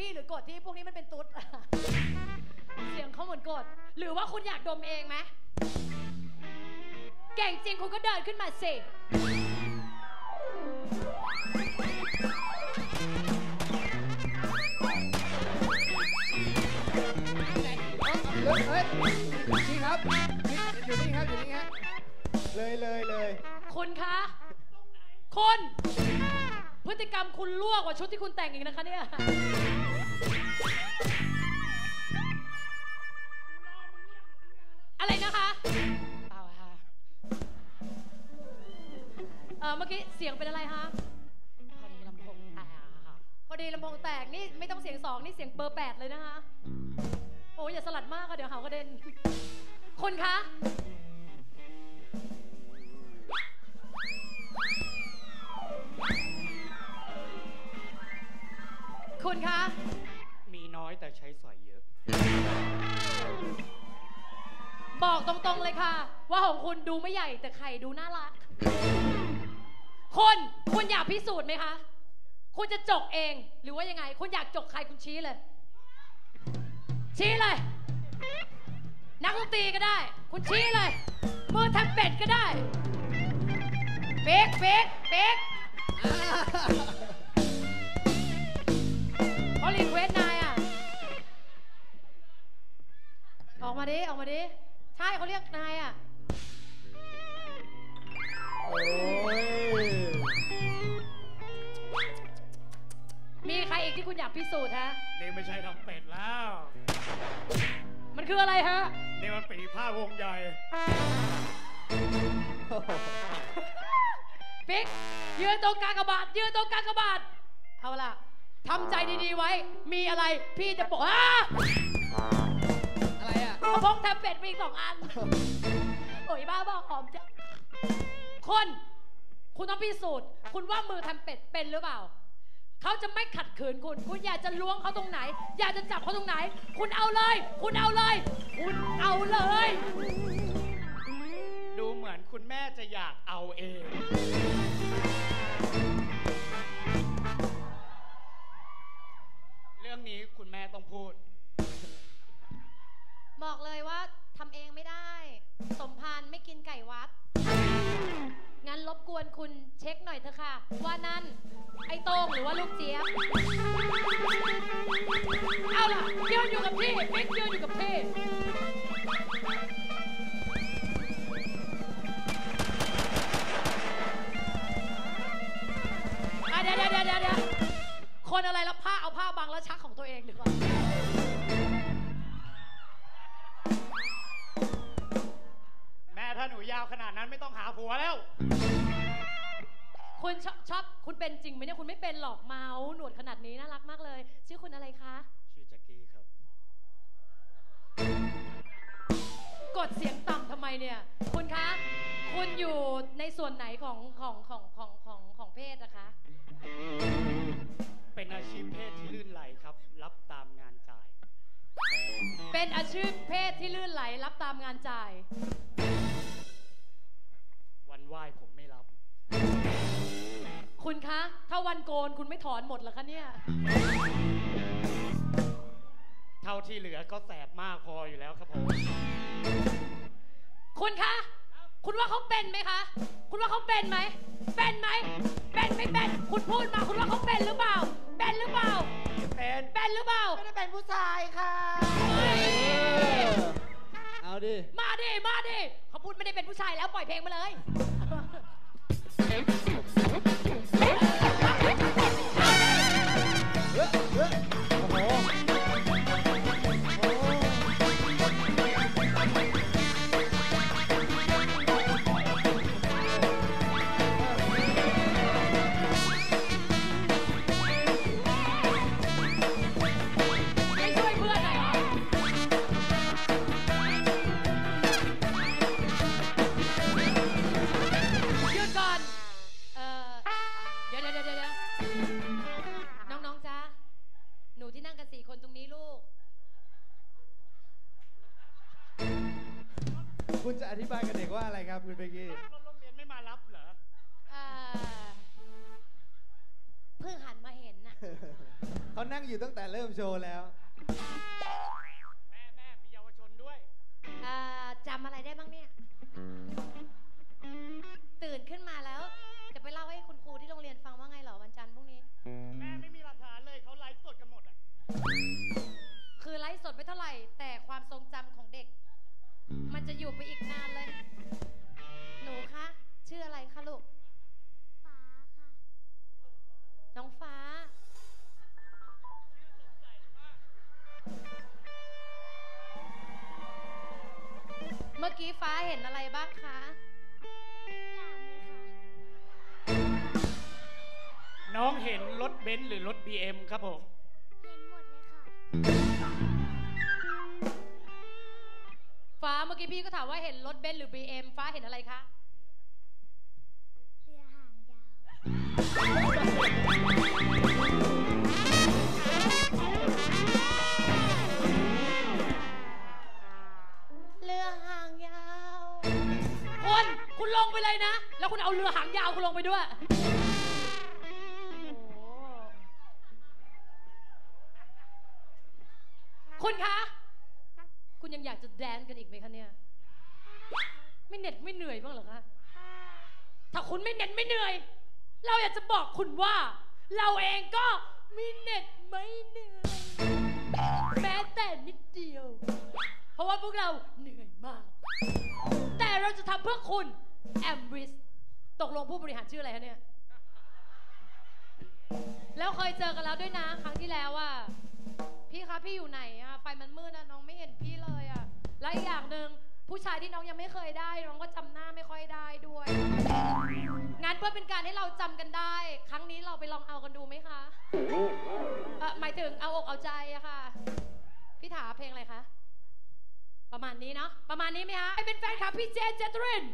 พี่หรือกดที่พวกนี้มันเป็นตุ๊ด เสียงเขาเหมือนกดหรือว่าคุณอยากดมเองไหมเก่งจริงคุณก็เดินขึ้นมาสิเฮ้ยเฮ้ยนี่ครับนี่อยู่นี่ครับอยู่นี่ฮะเลยเลยเลยคุณคะคุณ พฤติกรรมคุณล่วกว่าชุดที่คุณแต่งอีกนะคะเนี่ย อะไรนะคะเปล่าค่ะเออเมื่อกี้เสียงเป็นอะไรคะพอดีลำโพงแตกค่ะ พอดีลำโพงแตกนี่ไม่ต้องเสียงสองนี่เสียงเบอร์แปดเลยนะคะ โอ้ยอย่าสลัดมากค่ะเดี๋ยวหากระเด็น คุณคะ คุณดูไม่ใหญ่แต่ไข่ดูน่ารัก คนคุณอยากพิสูจน์ไหมคะ คุณจะจกเองหรือว่ายังไง คุณอยากจกใครคุณชี้เลย ชี้เลย นักดนตรีก็ได้ คุณชี้เลยมือแทบเป็ดก็ได้เป๊กเป๊กเป๊กเขารีเควสนายอะ ออกมาดิ ออกมาดิ ใช่เขาเรียกนายอะ มีใครอีกที่คุณอยากพิสูจน์ฮะ นี่ไม่ใช่ทำเป็ดแล้ว มันคืออะไรฮะ นี่มันปีผ้าวงใหญ่ปิ๊กยืนตรงกลางกระบาดยืนตรงกลางกระบาดเอาล่ะทำใจดีๆไว้ มีอะไรพี่จะบอกอะอะไรอะเขาพกแท็บเล็ตมีอีกสองอัน โอ้ยบ้าบอกหอมจัง คน คุณต้องพิสูจน์ คุณว่ามือทำเป็ดเป็นหรือเปล่า เขาจะไม่ขัดขืนคุณ คุณอยากจะล้วงเขาตรงไหน อยากจะจับเขาตรงไหน คุณเอาเลย คุณเอาเลย คุณเอาเลย ดูเหมือนคุณแม่จะอยากเอาเอง เรื่องนี้คุณแม่ต้องพูด คุณเช็คหน่อยเถอะค่ะ ว่านั่น ไอ้โต้งหรือว่าลูกเจี๊ยบ เอาล่ะยืนอยู่กับพี่ปิ๊กยืนอยู่กับพี่ อะเดี๋ยวเดี๋ยวเดี๋ยวเดี๋ยวคนอะไรแล้วผ้าเอาผ้าบังแล้วชักของตัวเองดีกว่า แม่ถ้าหนูยาวขนาดนั้นไม่ต้องหาผัวแล้ว คุณชอบชอบคุณเป็นจริงไหมเนี่ยคุณไม่เป็นหรอกเมาส์หนวดขนาดนี้น่ารักมากเลย ชื่อคุณอะไรคะ ชื่อแจ็คกี้ครับ กดเสียงต่ำทำไมเนี่ย คุณคะ คุณอยู่ในส่วนไหนของของของของของของเพศนะคะ เป็นอาชีพเพศที่ลื่นไหลครับ รับตามงานจ่าย เป็นอาชีพเพศที่ลื่นไหลรับตามงานจ่าย วันไหว้ผมไม่รับ คุณคะ ถ้าวันโกนคุณไม่ถอนหมดเหรอคะเนี่ย เท่าที่เหลือก็แสบมากพออยู่แล้วครับผม คุณคะ คุณว่าเขาเป็นไหมคะ คุณว่าเขาเป็นไหม เป็นไหม เป็นไม่เป็น คุณพูดมาคุณว่าเขาเป็นหรือเปล่า เป็นหรือเปล่า เป็นเป็นหรือเปล่า ไม่ได้เป็นผู้ชายค่ะเฮ้ยเอาดิ มาดิ มาดิเขาพูดไม่ได้เป็นผู้ชายแล้วปล่อยเพลงมาเลย ธิบายกับเด็กว่าอะไรครับคุณเบกกี้โรงเรียนไม่มารับเหรอ เอ่อเพิ่งหันมาเห็นน่ะ เขานั่งอยู่ตั้งแต่เริ่มโชว์แล้ว แม่แม่มีเยาวชนด้วยอ่าจำอะไรได้บ้างเนี่ย อยู่ไปอีกนานเลย หนูคะ ชื่ออะไรคะลูก ฟ้าค่ะ น้องฟ้า เมื่อกี้ฟ้าเห็นอะไรบ้างคะ อย่างเลยค่ะ น้องเห็นรถเบนซ์หรือรถ BM ครับผม เห็นหมดเลยค่ะ อกี้พี่ก็ถามว่าเห็นรถเบนซ์หรือ BM ฟ้าเห็นอะไรคะ เรือหางยาว เรือหางยาวคนคุณลงไปเลยนะ แล้วคุณเอาเรือหางยาวคุณลงไปด้วยโอ้โหคุณคะ คุณยังอยากจะแดนกันอีกไหมคะเนี่ย ไม่เหน็ดไม่เหนื่อยบ้างเหรอคะ ถ้าคุณไม่เหน็ดไม่เหนื่อย เราอยากจะบอกคุณว่า เราเองก็ไม่เหน็ดไม่เหนื่อย แม้แต่นิดเดียว เพราะว่าพวกเราเหนื่อยมาก แต่เราจะทำเพื่อคุณแอมบริสตกลงผู้บริหารชื่ออะไรคะเนี่ย แล้วเคยเจอกันแล้วด้วยนะครั้งที่แล้วอะพี่คะพี่อยู่ไหนอะไฟมันมืดอะน้อง และอีกอย่างหนึ่งผู้ชายที่น้องยังไม่เคยได้ น้องก็จำหน้าไม่ค่อยได้ด้วย งั้นเพื่อเป็นการให้เราจำกันได้ ครั้งนี้เราไปลองเอากันดูไหมคะเอ่อหมายถึงเอาอกเอาใจอะค่ะ พี่ถาเพลงอะไรคะ ประมาณนี้เนาะ ประมาณนี้ไหมคะใครเป็นแฟนคลับพี่เจนเจตริน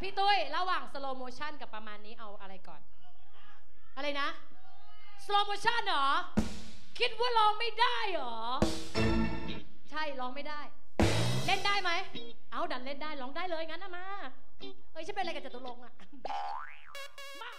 พี่ตุ้ย ระหว่างสโลโมชันกับประมาณนี้เอาอะไรก่อน อะไรนะ สโลโมชันเหรอ คิดว่าร้องไม่ได้เหรอ ช่ร้องไม่ได้ เล่นได้ไหม เอาดันเล่นได้ร้องได้เลยงั้นนะมา เอ้ยฉันเป็นอะไรกับจตุรงค์อะมา